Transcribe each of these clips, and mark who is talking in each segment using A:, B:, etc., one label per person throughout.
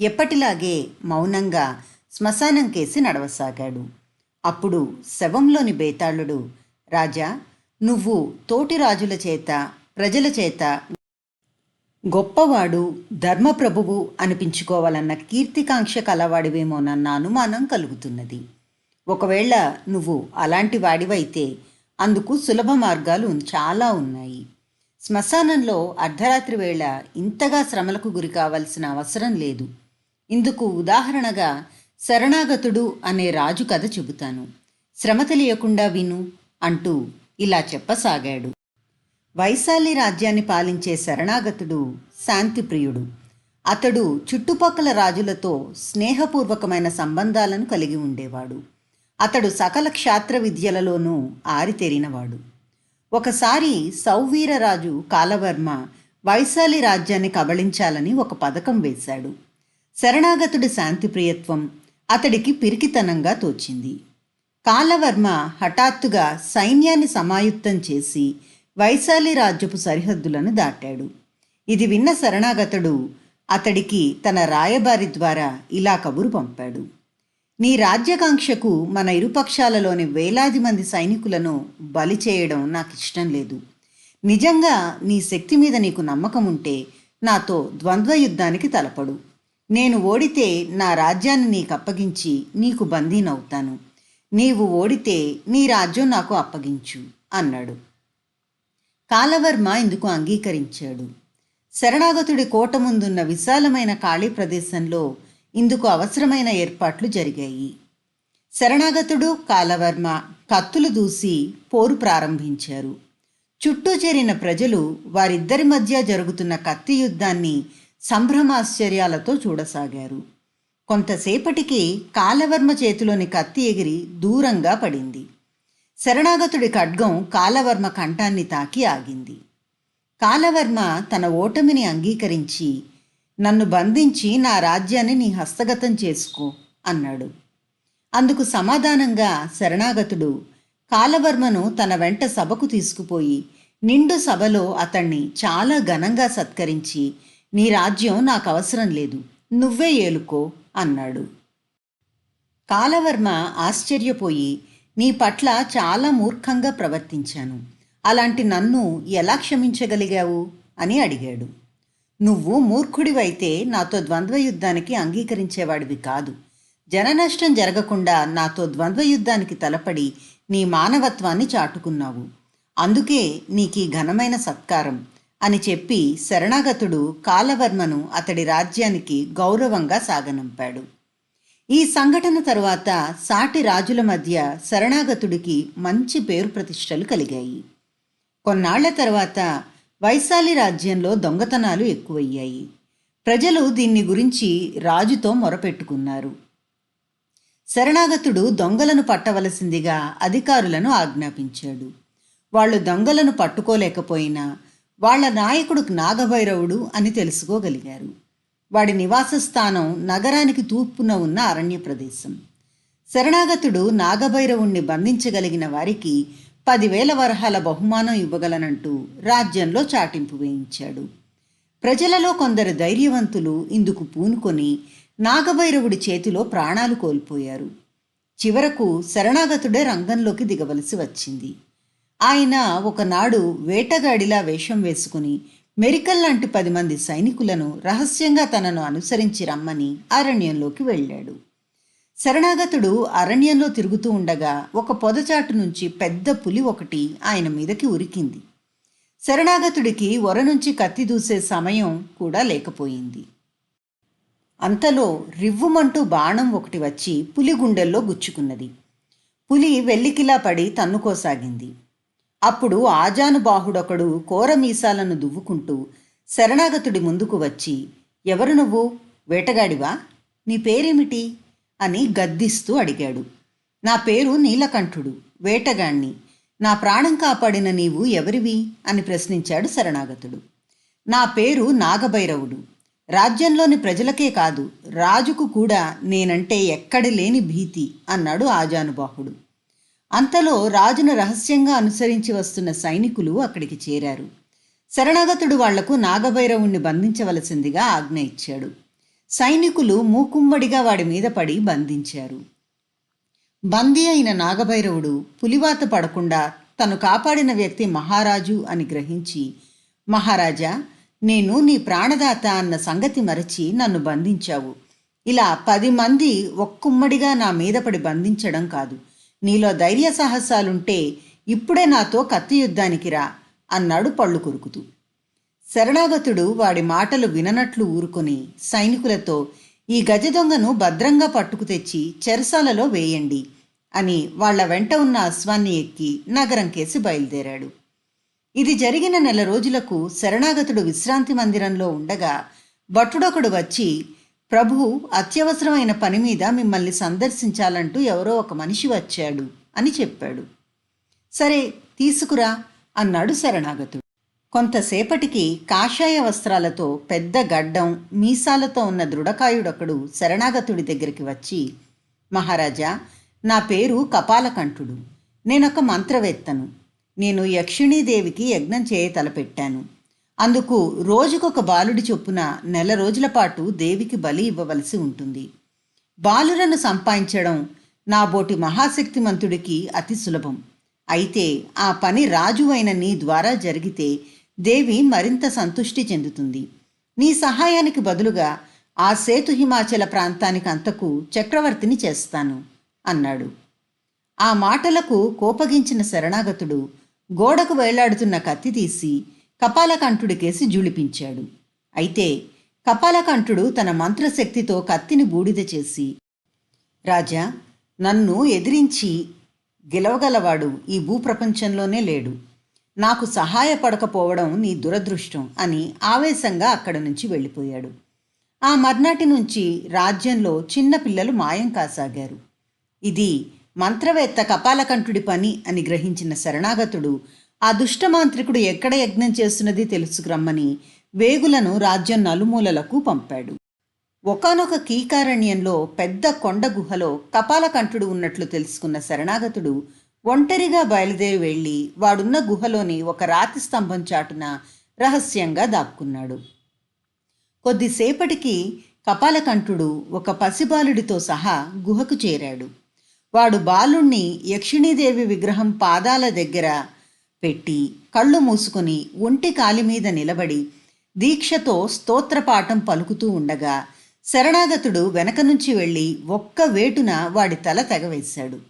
A: ఎప్పటిలాగే మౌనంగా శ్మశానం కేసి నడవసాగాడు. అప్పుడు శవంలోని బేతాళుడు రాజా నువ్వు తోటి రాజుల చేత ప్రజల చేత గొప్పవాడు ధర్మప్రభువు అనిపించుకోవాలన్న కీర్తికాంక్ష కలవాడివేమోనన్న అనుమానం కలుగుతున్నది. ఒకవేళ నువ్వు అలాంటి వాడివైతే అందుకు సులభ మార్గాలు చాలా ఉన్నాయి. శ్మశానంలో అర్ధరాత్రి వేళ ఇంతగా శ్రమలకు గురి కావాల్సిన అవసరం లేదు. ఇందుకు ఉదాహరణగా శరణాగతుడు అనే రాజు కథ చెబుతాను. శ్రమ తెలియకుండా విను అంటూ ఇలా చెప్పసాగాడు. వైశాలి రాజ్యాన్ని పాలించే శరణాగతుడు శాంతిప్రియుడు. అతడు చుట్టుపక్కల రాజులతో స్నేహపూర్వకమైన సంబంధాలను కలిగి ఉండేవాడు. అతడు సకల క్షాత్ర విద్యలలోనూ ఆరితేరినవాడు. ఒకసారి సౌవీరరాజు కాలవర్మ వైశాలి రాజ్యాన్ని కబళించాలని ఒక పథకం వేశాడు. శరణాగతుడి శాంతిప్రియత్వం అతడికి పిరికితనంగా తోచింది. కాలవర్మ హఠాత్తుగా సైన్యాన్ని సమాయుత్తం చేసి వైశాలి రాజ్యపు సరిహద్దులను దాటాడు. ఇది విన్న శరణాగతుడు అతడికి తన రాయబారి ద్వారా ఇలా కబురు పంపాడు. నీ రాజ్యాకాంక్షకు మన ఇరుపక్షాలలోని వేలాది మంది సైనికులను బలి చేయడం నాకు ఇష్టం లేదు. నిజంగా నీ శక్తి మీద నీకు నమ్మకం ఉంటే నాతో ద్వంద్వ యుద్ధానికి తలపడు. నేను ఓడితే నా రాజ్యాన్ని నీకు అప్పగించి నీకు బందీనవుతాను. నీవు ఓడితే నీ రాజ్యం నాకు అప్పగించు అన్నాడు. కాలవర్మ ఇందుకు అంగీకరించాడు. శరణాగతుడి కోట ముందున్న విశాలమైన ఖాళీ ప్రదేశంలో ఇందుకు అవసరమైన ఏర్పాట్లు జరిగాయి. శరణాగతుడు కాలవర్మ కత్తులు దూసి పోరు ప్రారంభించారు. చుట్టూ చేరిన ప్రజలు వారిద్దరి మధ్య జరుగుతున్న కత్తి యుద్ధాన్ని సంభ్రమాశ్చర్యాలతో చూడసాగారు. కొంతసేపటికి కాలవర్మ చేతిలోని కత్తి ఎగిరి దూరంగా పడింది. శరణాగతుడి ఖడ్గం కాలవర్మ కంఠాన్ని తాకి ఆగింది. కాలవర్మ తన ఓటమిని అంగీకరించి నన్ను బంధించి నా రాజ్యాన్ని నీ హస్తగతం చేసుకో అన్నాడు. అందుకు సమాధానంగా శరణాగతుడు కాలవర్మను తన వెంట సభకు తీసుకుపోయి నిండు సభలో అతన్ని చాలా ఘనంగా సత్కరించి నీ రాజ్యం నాకు అవసరం లేదు. నువ్వే ఏలుకో అన్నాడు. కాలవర్మ ఆశ్చర్యపోయి నీ పట్ల చాలా మూర్ఖంగా ప్రవర్తించాను. అలాంటి నన్ను ఎలా క్షమించగలిగావు? అని అడిగాడు. నువ్వు మూర్ఖుడివైతే నాతో ద్వంద్వ యుద్ధానికి అంగీకరించేవాడివి కాదు. జననష్టం జరగకుండా నాతో ద్వంద్వ యుద్ధానికి తలపడి నీ మానవత్వాన్ని చాటుకున్నావు. అందుకే నీకీ ఘనమైన సత్కారం. అని చెప్పి శరణాగతుడు కాలవర్మను అతడి రాజ్యానికి గౌరవంగా సాగనంపాడు. ఈ సంఘటన తరువాత సాటి రాజుల మధ్య శరణాగతుడికి మంచి పేరు ప్రతిష్టలు కలిగాయి. కొన్నాళ్ళ తర్వాత వైశాలి రాజ్యంలో దొంగతనాలు ఎక్కువయ్యాయి. ప్రజలు దీన్ని గురించి రాజుతో మొరపెట్టుకున్నారు. శరణాగతుడు దొంగలను పట్టవలసిందిగా అధికారులను ఆజ్ఞాపించాడు. వాళ్ళు దొంగలను పట్టుకోలేకపోయినా వాళ్ళ నాయకుడు నాగభైరవుడు అని తెలుసుకోగలిగారు. వాడి నివాస స్థానం నగరానికి తూర్పున ఉన్న అరణ్య ప్రదేశం. శరణాగతుడు నాగభైరవుణ్ణి బంధించగలిగిన వారికి పదివేల వరహాల బహుమానం ఇవ్వగలనంటూ రాజ్యంలో చాటింపు వేయించాడు. ప్రజలలో కొందరు ధైర్యవంతులు ఇందుకు పూనుకొని నాగభైరవుడి చేతిలో ప్రాణాలు కోల్పోయారు. చివరకు శరణాగతుడే రంగంలోకి దిగవలసి వచ్చింది. ఆయన ఒకనాడు వేటగాడిలా వేషం వేసుకుని మెరికల్ లాంటి పది మంది సైనికులను రహస్యంగా తనను అనుసరించి రమ్మని అరణ్యంలోకి వెళ్ళాడు. శరణాగతుడు అరణ్యంలో తిరుగుతూ ఉండగా ఒక పొదచాటు నుంచి పెద్ద పులి ఒకటి ఆయన మీదకి ఉరికింది. శరణాగతుడికి ఒర నుంచి కత్తి దూసే సమయం కూడా లేకపోయింది. అంతలో రివ్వుమంటూ బాణం ఒకటి వచ్చి పులి గుండెల్లో గుచ్చుకున్నది. పులి వెల్లికిలా పడి తన్నుకోసాగింది. అప్పుడు ఆజానుబాహుడొకడు కోర మీసాలను దువ్వుకుంటూ శరణాగతుడి ముందుకు వచ్చి ఎవరు నువ్వు? వేటగాడివా? నీ పేరేమిటి? అని గద్దిస్తూ అడిగాడు. నా పేరు నీలకంఠుడు వేటగాణ్ణి. నా ప్రాణం కాపాడిన నీవు ఎవరివి? అని ప్రశ్నించాడు శరణాగతుడు. నా పేరు నాగభైరవుడు. రాజ్యంలోని ప్రజలకే కాదు రాజుకు కూడా నేనంటే ఎక్కడి లేని భీతి అన్నాడు ఆజానుబాహుడు. అంతలో రాజును రహస్యంగా అనుసరించి వస్తున్న సైనికులు అక్కడికి చేరారు. శరణాగతుడు వాళ్ళకు నాగభైరవుణ్ణి బంధించవలసిందిగా ఆజ్ఞ ఇచ్చాడు. సైనికులు మూకుమ్మడిగా వాడి మీద పడి బంధించారు. బందీ అయిన నాగభైరవుడు పులివాత పడకుండా తను కాపాడిన వ్యక్తి మహారాజు అని గ్రహించి మహారాజా నేను నీ ప్రాణదాత అన్న సంగతి మరచి నన్ను బంధించావు. ఇలా పది మంది ఒక్కుమ్మడిగా నా మీద పడి బంధించడం కాదు. నీలో ధైర్య సాహసాలుంటే ఇప్పుడే నాతో కత్తి యుద్ధానికి రా అన్నాడు పళ్ళు కొరుకుతూ. శరణాగతుడు వాడి మాటలు విననట్లు ఊరుకొని సైనికులతో ఈ గజ దొంగను భద్రంగా పట్టుకు తెచ్చి చెరసాలలో వేయండి అని వాళ్ళ వెంట ఉన్న అశ్వాన్ని ఎక్కి నగరం కేసి బయలుదేరాడు. ఇది జరిగిన నెల రోజులకు శరణాగతుడు విశ్రాంతి మందిరంలో ఉండగా భట్టుడొకడు వచ్చి ప్రభు అత్యవసరమైన పని మీద మిమ్మల్ని సందర్శించాలంటూ ఎవరో ఒక మనిషి వచ్చాడు అని చెప్పాడు. సరే తీసుకురా అన్నాడు శరణాగతుడు. కొంతసేపటికి కాషాయ వస్త్రాలతో పెద్ద గడ్డం మీసాలతో ఉన్న దృఢకాయుడొకడు శరణాగతుడి దగ్గరికి వచ్చి మహారాజా నా పేరు కపాలకంఠుడు. నేనొక మంత్రవేత్తను. నేను యక్షిణీదేవికి యజ్ఞం చేయ తలపెట్టాను. అందుకు రోజుకొక బాలుడి చొప్పున నెల రోజుల పాటు దేవికి బలి ఇవ్వవలసి ఉంటుంది. బాలులను సంపాదించడం నా బోటి మహాశక్తిమంతుడికి అతి సులభం. అయితే ఆ పని రాజు అయిన నీ ద్వారా జరిగితే దేవి మరింత సంతుష్టి చెందుతుంది. నీ సహాయానికి బదులుగా ఆ సేతు హిమాచల ప్రాంతానికి అంతకు చక్రవర్తిని చేస్తాను అన్నాడు. ఆ మాటలకు కోపగించిన శరణాగతుడు గోడకు వేలాడుతున్న కత్తి తీసి కపాలకంఠుడికేసి జుళిపించాడు. అయితే కపాలకంఠుడు తన మంత్రశక్తితో కత్తిని బూడిద చేసి రాజా నన్ను ఎదిరించి గెలవగలవాడు ఈ భూప్రపంచంలోనే లేడు. నాకు సహాయపడకపోవడం నీ దురదృష్టం అని ఆవేశంగా అక్కడి నుంచి వెళ్ళిపోయాడు. ఆ మర్నాటి నుంచి రాజ్యంలో చిన్నపిల్లలు మాయం కాసాగారు. ఇది మంత్రవేత్త కపాలకంఠుడి పని అని గ్రహించిన శరణాగతుడు ఆ దుష్టమాంత్రికుడు ఎక్కడ యజ్ఞం చేస్తున్నది తెలుసుకురమ్మని వేగులను రాజ్యం నలుమూలలకు పంపాడు. ఒకనొక కీకారణ్యంలో పెద్ద కొండ గుహలో కపాలకంఠుడు ఉన్నట్లు తెలుసుకున్న శరణాగతుడు ఒంటరిగా బయలుదేరి వెళ్ళి వాడున్న గుహలోని ఒక రాతి స్తంభం చాటున రహస్యంగా దాక్కున్నాడు. కొద్దిసేపటికి కపాలకంఠుడు ఒక పసిబాలుడితో సహా గుహకు చేరాడు. వాడు బాలుణ్ణి యక్షిణీదేవి విగ్రహం పాదాల దగ్గర పెట్టి కళ్ళు మూసుకొని ఒంటి కాలి మీద నిలబడి దీక్షతో స్తోత్రపాఠం పలుకుతూ ఉండగా శరణాగతుడు వెనక నుంచి వెళ్ళి ఒక్క వేటున వాడి తల తెగవేశాడు.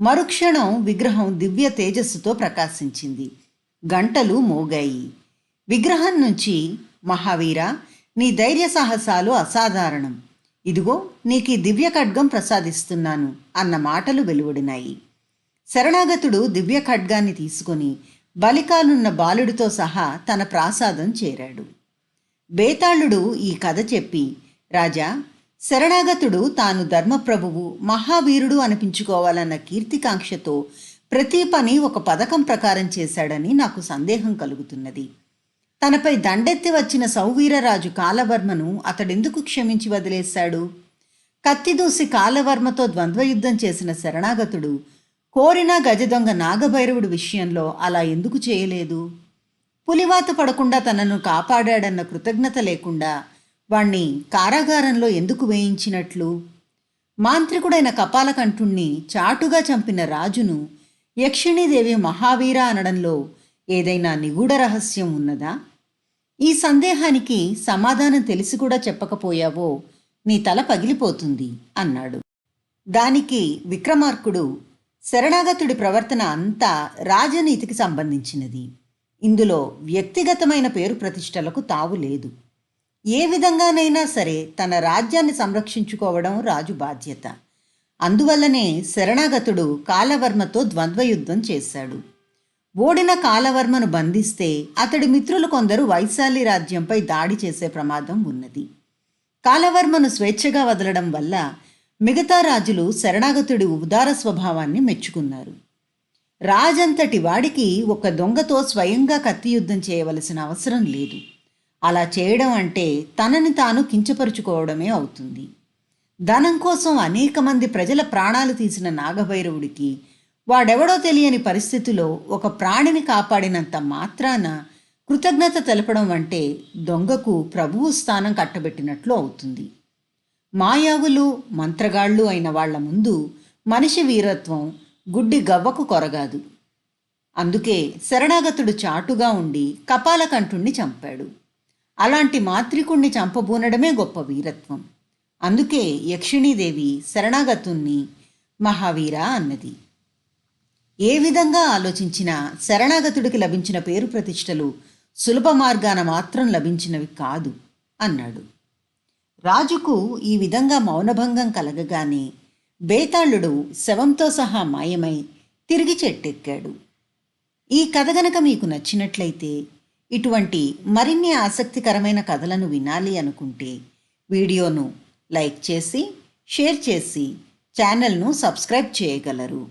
A: మరుక్షణం విగ్రహం దివ్య తేజస్సుతో ప్రకాశించింది. గంటలు మోగాయి. విగ్రహం నుంచి మహావీర నీ ధైర్య సాహసాలు అసాధారణం. ఇదిగో నీకు దివ్య ఖడ్గం ప్రసాదిస్తున్నాను అన్న మాటలు వెలువడినాయి. శరణాగతుడు దివ్య ఖడ్గాన్ని తీసుకొని బలికాలున్న బాలుడితో సహా తన ప్రాసాదం చేరాడు. బేతాళుడు ఈ కథ చెప్పి రాజా శరణాగతుడు తాను ధర్మప్రభువు మహావీరుడు అనిపించుకోవాలన్న కీర్తికాంక్షతో ప్రతి పని ఒక పథకం ప్రకారం చేశాడని నాకు సందేహం కలుగుతున్నది. తనపై దండెత్తి వచ్చిన సౌవీరరాజు కాలవర్మను అతడెందుకు క్షమించి వదిలేశాడు? కత్తిదూసి కాలవర్మతో ద్వంద్వయుద్ధం చేసిన శరణాగతుడు కోరిన గజదొంగ నాగభైరవుడి విషయంలో అలా ఎందుకు చేయలేదు? పులివాత పడకుండా తనను కాపాడాడన్న కృతజ్ఞత లేకుండా వాణ్ణి కారాగారంలో ఎందుకు వేయించినట్లు? మాంత్రికుడైన కపాలకంఠుణ్ణి చాటుగా చంపిన రాజును యక్షిణీదేవి మహావీర అనడంలో ఏదైనా నిగూఢ రహస్యం ఉన్నదా? ఈ సందేహానికి సమాధానం తెలిసి కూడా చెప్పకపోయావో నీ తల పగిలిపోతుంది అన్నాడు. దానికి విక్రమార్కుడు శరణాగతుడి ప్రవర్తన అంతా రాజనీతికి సంబంధించినది. ఇందులో వ్యక్తిగతమైన పేరు ప్రతిష్టలకు తావు లేదు. ఏ విధంగానైనా సరే తన రాజ్యాన్ని సంరక్షించుకోవడం రాజు బాధ్యత. అందువల్లనే శరణాగతుడు కాలవర్మతో ద్వంద్వయుద్ధం చేశాడు. ఓడిన కాలవర్మను బంధిస్తే అతడి మిత్రులు కొందరు వైశాలి రాజ్యంపై దాడి చేసే ప్రమాదం ఉన్నది. కాలవర్మను స్వేచ్ఛగా వదలడం వల్ల మిగతా రాజులు శరణాగతుడి ఉదార స్వభావాన్ని మెచ్చుకున్నారు. రాజంతటి వాడికి ఒక దొంగతో స్వయంగా కత్తి యుద్ధం చేయవలసిన అవసరం లేదు. అలా చేయడం అంటే తనని తాను కించపరుచుకోవడమే అవుతుంది. ధనం కోసం అనేక మంది ప్రజల ప్రాణాలు తీసిన నాగభైరవుడికి వాడెవడో తెలియని పరిస్థితిలో ఒక ప్రాణిని కాపాడినంత మాత్రాన కృతజ్ఞత తెలపడం అంటే దొంగకు ప్రభువు స్థానం కట్టబెట్టినట్లు అవుతుంది. మాయావులు మంత్రగాళ్ళు అయిన వాళ్ళ ముందు మనిషి వీరత్వం గుడ్డి గవ్వకు కొరగాదు. అందుకే శరణాగతుడు చాటుగా ఉండి కపాలకంఠుణ్ణి చంపాడు. అలాంటి మాత్రికుణ్ణి చంపబూనడమే గొప్ప వీరత్వం. అందుకే యక్షిణీదేవి శరణాగతుణ్ణి మహావీర అన్నది. ఏ విధంగా ఆలోచించినా శరణాగతుడికి లభించిన పేరు ప్రతిష్టలు సులభ మార్గాన మాత్రం లభించినవి కాదు అన్నాడు. రాజుకు ఈ విధంగా మౌనభంగం కలగగానే బేతాళుడు శవంతో సహా మాయమై తిరిగి చెట్టెక్కాడు. ఈ కథ గనక మీకు నచ్చినట్లయితే ఇటువంటి మరిన్ని ఆసక్తికరమైన కథలను వినాలి అనుకుంటే వీడియోను లైక్ చేసి షేర్ చేసి ఛానల్ను సబ్స్క్రైబ్ చేయగలరు.